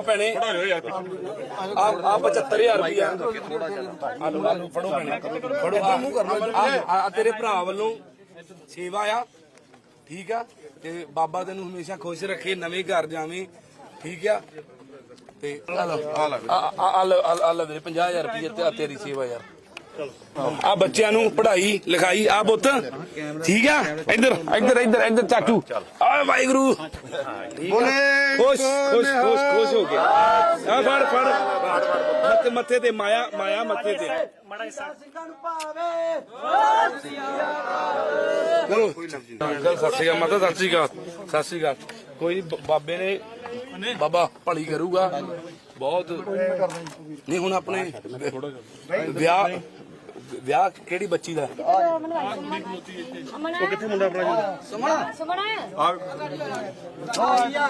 ਆ ਭੈਣੇ ਆ ਆ 75000 ਰੁਪਇਆ ਆ ਲਓ, ਆ ਲਓ, ਫੜੋ ਭੈਣੇ ਫੜੋ ਆ ਆ- ਆ ਤੇਰੇ ਭਰਾ ਵੱਲੋਂ ਸੇਵਾ ਆ ਠੀਕ ਆ? ਤੇ ਬਾਬਾ ਤੈਨੂੰ ਹਮੇਸ਼ਾ ਖੁਸ਼ ਰੱਖੇ ਨਵੇਂ ਘਰ ਜਾਵੇਂ ਠੀਕ ਆ? ਤੇ ਆ ਲਓ। ਆ ਲਓ ਆ ਆ ਲਓ, ਆ- ਆ ਲਓ ਵੀਰੇ 50000 ਰੁਪਏ ਤੇਰੀ ਸੇਵਾ ਯਾਰ। ਆ ਬੱਚਿਆਂ ਨੂੰ ਪੜ੍ਹਾਈ ਲਿਖਾਈ ਆ ਪੁੱਤ। ਠੀਕ ਆ? ਇੱਧਰ ਇੱਧਰ ਇੱਧਰ ਇੱਧਰ ਚਾਚੂ। ਆ ਵਾਹਿਗੁਰੂ। ਬੋਲੇ ਖੁਸ਼ ਖੁਸ਼ ਖੁਸ਼ ਖੁਸ਼ ਹੋ ਗਿਆ ਆ ਫੜ ਫੜ। ਮੱਥੇ ਮੱਥੇ ਤੇ ਮਾਇਆ ਮਾਇਆ ਮੱਥੇ ਤੇ। ਚਲੋ। ਅੰਕਲ ਸਤਿ ਸ਼੍ਰੀ ਅਕਾਲ ਮਾਤਾ ਸਤਿ ਸ਼੍ਰੀ ਅਕਾਲ। ਸਤਿ ਸ਼੍ਰੀ ਅਕਾਲ। ਕੋਈ ਬਾਬੇ ਨੇ ਬਾਬਾ ਭਲੀ ਕਰੂਗਾ। ਬਹੁਤ। ਨਹੀਂ ਹੁਣ ਆਪਣੇ ਵਿਆਹ ਵਿਆਹ ਕਿਹੜੀ ਬੱਚੀ ਦਾ? ਉਹ ਕਿੱਥੇ ਮੁੰਡਾ ਆਪਣਾ ਸਮਣਾ। ਸਮਣਾ।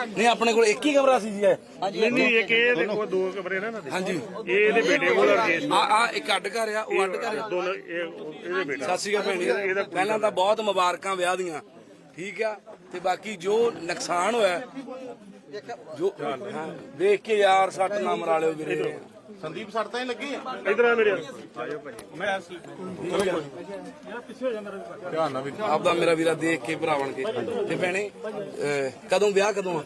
ਨਹੀਂ ਆਪਣੇ ਕੋਲ ਇੱਕ ਹੀ ਕਮਰਾ ਸੀ ਜੀ ਇਹ? ਨਹੀਂ ਨਹੀਂ ਇੱਕ ਇਹ ਦੇਖੋ ਦੋ ਕਮਰੇ ਨੇ ਦੇ ਹਾਂਜੀ। ਇਹ ਇਹਦੇ ਬੇਟੇ ਕੋਲ ਰਕੇਸ਼ ਆ ਆ ਇੱਕ ਅੱਡ ਘਰ ਆ ਉਹ ਅੱਡ ਘਰ ਆ। ਦੋਨੋਂ ਇਹ ਇਹਦੇ ਬੇਟੇ ਸਤਿ ਸ਼੍ਰੀ ਅਕਾਲ ਭੈਣੀ ਪਹਿਲਾਂ ਤਾਂ ਬਹੁਤ ਮੁਬਾਰਕਾਂ ਵਿਆਹ ਦੀਆਂ। ਠੀਕ ਆ? ਤੇ ਬਾਕੀ ਜੋ ਨੁਕਸਾਨ ਹੋਇਆ ਜੋ ਹਾਂ, ਦੇਖ ਕੇ ਯਾਰ ਸੱਟ ਨਾ ਮਰਾ ਲਿਓ ਵੀਰੇ ਸੰਦੀਪ ਸੱਟ ਤਾਂ ਹੀ ਲੱਗੀ ਆ। ਇਧਰ ਆ ਮੇਰੇ। ਆਪਦਾ ਮੇਰਾ ਵੀਰਾ ਦੇਖ ਕੇ ਭਰਾ ਬਣ ਕੇ। ਤੇ ਭੈਣੇ ਅਹ, ਕਦੋਂ ਵਿਆਹ ਕਦੋਂ ਆ?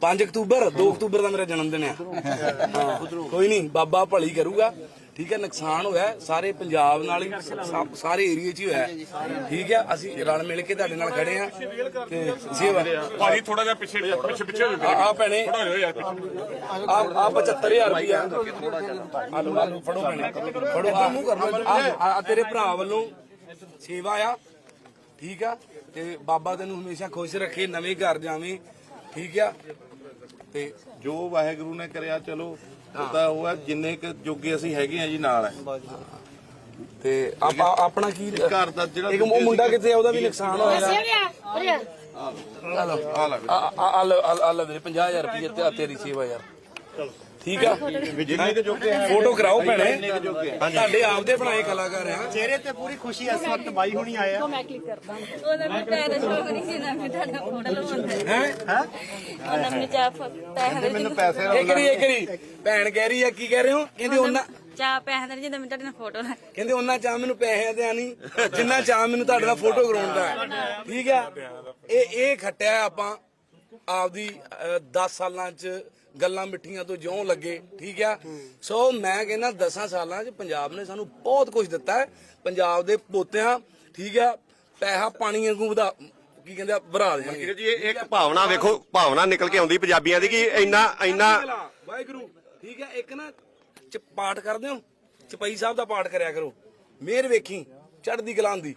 5 ਅਕਤੂਬਰ। 2 ਅਕਤੂਬਰ ਦਾ ਮੇਰਾ ਜਨਮ ਦਿਨ ਆ। ਹਾਂ, ਕੋਈ ਨਹੀਂ ਬਾਬਾ ਭਲੀ ਕਰੂਗਾ। ਠੀਕ ਹੈ ਨੁਕਸਾਨ ਹੋਇਆ ਹੈ, ਸਾਰੇ ਪੰਜਾਬ ਨਾਲ ਹੀ ਸਾਰੇ ਏਰੀਏ 'ਚ ਹੀ ਹੋਇਆ ਹੈ। ਠੀਕ ਹੈ ਅਸੀਂ ਰਲ ਮਿਲ ਕੇ ਤੁਹਾਡੇ ਨਾਲ ਖੜੇ ਆ ਤੇ ਸੇਵਾ ਭਾਜੀ ਥੋੜਾ ਜਿਹਾ ਪਿੱਛੇ ਪਿੱਛੇ ਪਿੱਛੇ ਹੋ ਆ ਆ ਭੈਣੇ। ਥੋੜਾ ਜਿਹਾ ਯਾਰ ਆ ਆ 75000 ਰੁਪਇਆ ਆ ਲਓ ਆ ਲਓ ਫੜੋ ਭੈਣੇ। ਫੜੋ ਆ ਆ- ਆ ਤੇਰੇ ਭਰਾ ਵੱਲੋਂ ਸੇਵਾ ਆ। ਠੀਕ ਆ ਤੇ ਬਾਬਾ ਤੈਨੂੰ ਹਮੇਸ਼ਾ ਖੁਸ਼ ਰੱਖੇ ਨਵੇਂ ਘਰ ਜਾਵੇਂ। ਠੀਕ ਆ ਤੇ ਜੋ ਵਾਹਿਗੁਰੂ ਨੇ ਕਰਿਆ ਚਲੋ। ਉਹ ਤਾਂ ਉਹ ਹੈ ਜਿੰਨੇ ਕ ਜੋਗੇ ਅਸੀਂ ਹੈਗੇ ਆ ਜੀ ਨਾਲ ਹੈ। ਤੇ ਆਪਾਂ ਆਪਣਾ ਕੀ ਘਰ ਦਾ ਜਿਹੜਾ ਇੱਕ ਉਹ ਮੁੰਡਾ ਕਿੱਥੇ ਆ ਉਹਦਾ ਵੀ ਨੁਕਸਾਨ ਹੋਇਆ। ਆ ਲਓ ਆ ਲੱਗ ਆ ਆ- ਆ ਲਓ ਆ ਲਓ ਵੀਰੇ 50000 ਰੁਪਏ ਤੇ ਆ ਤੇਰੀ ਸੇਵਾ ਯਾਰ। ਠੀਕ ਆ? ਜਿੰਨੇ ਕ ਜੋਗੇ ਹੈ ਫੋਟੋ ਕਰਾਓ ਭੈਣੇ। ਹੈ ਤੁਹਾਡੇ ਆਪਦੇ ਬਣਾਏ ਕਲਾਕਾਰ ਆ। ਚਿਹਰੇ ਤੇ ਪੂਰੀ ਖੁਸ਼ੀ ਇਸ ਵਕਤ ਬਾਈ ਹੁਣੀ ਆਏ ਆ। ਮੈਂ ਕਲਿੱਕ ਕਰਦਾ ਉਹਨਾਂ ਨੂੰ ਪੈਰ ਸ਼ੋਕ ਨਹੀਂ ਸੀ ਨਾ ਕਿ ਤੁਹਾਡਾ ਫੋਟੋ ਲਵਾਉਂਦਾ ਹੈ? ਉਹਨਾਂ ਨੇ ਚਾਹ ਪੈਸੇ ਦੇ ਮੈਨੂੰ ਪੈਸੇ ਇਹ ਕਰੀ ਇਹ ਕਰੀ ਭੈਣ ਕਹਿ ਰਹੀ ਆ ਕੀ ਕਹਿ ਰਹੇ ਹੋ? ਕਹਿੰਦੇ ਉਹਨਾਂ ਚਾਹ ਪੈਸੇ ਦੇ ਜਿੰਦਾ ਮੈਂ ਤੁਹਾਡੇ ਨਾਲ ਫੋਟੋ ਲੈ ਕਹਿੰਦੇ ਉਹਨਾਂ ਚਾਹ ਮੈਨੂੰ ਪੈਸੇ ਦੇ ਨਹੀਂ ਜਿੰਨਾ ਚਾਹ ਮੈਨੂੰ ਤੁਹਾਡੇ ਨਾਲ ਫੋਟੋ ਕਰਾਉਣ ਦਾ। ਹੈ। ਠੀਕ ਆ? ਇਹ ਇਹ ਖੱਟਿਆ ਆਪਾਂ ਆਪਦੀ 10 ਸਾਲਾਂ ਚ ਗੱਲਾਂ ਮਿੱਠੀਆਂ ਤੋਂ ਜਿਉਂ ਲੱਗੇ ਠੀਕ ਆ? ਸੋ ਮੈਂ ਕਹਿੰਦਾ 10 ਸਾਲਾਂ ਚ ਪੰਜਾਬ ਨੇ ਸਾਨੂੰ ਬਹੁਤ ਕੁਝ ਦਿੱਤਾ ਹੈ। ਪੰਜਾਬ ਦੇ ਪੋਤਿਆਂ ਠੀਕ ਆ? ਪੈਸਾ ਪਾਣੀ ਵਾਂਗੂ ਵਧਾ ਕੀ ਕਹਿੰਦੇ ਆ ਭਰਾ ਦੇਣਗੇ ਜੀ ਇਹ ਇੱਕ ਭਾਵਨਾ ਵੇਖੋ ਭਾਵਨਾ ਨਿਕਲ ਕੇ ਆਉਂਦੀ ਪੰਜਾਬੀਆਂ ਦੀ ਕਿ ਇੰਨਾ ਇੰਨਾ ਵਾਹਿਗੁਰੂ ਠੀਕ ਹੈ ਇੱਕ ਨਾ ਚ ਪਾਠ ਕਰਦੇ ਹੋ ਚਪਈ ਸਾਹਿਬ ਦਾ ਪਾਠ ਕਰਿਆ ਕਰੋ। ਮਿਹਰ ਵੇਖੀ ਚੜ੍ਹਦੀ ਕਲਾਂ ਦੀ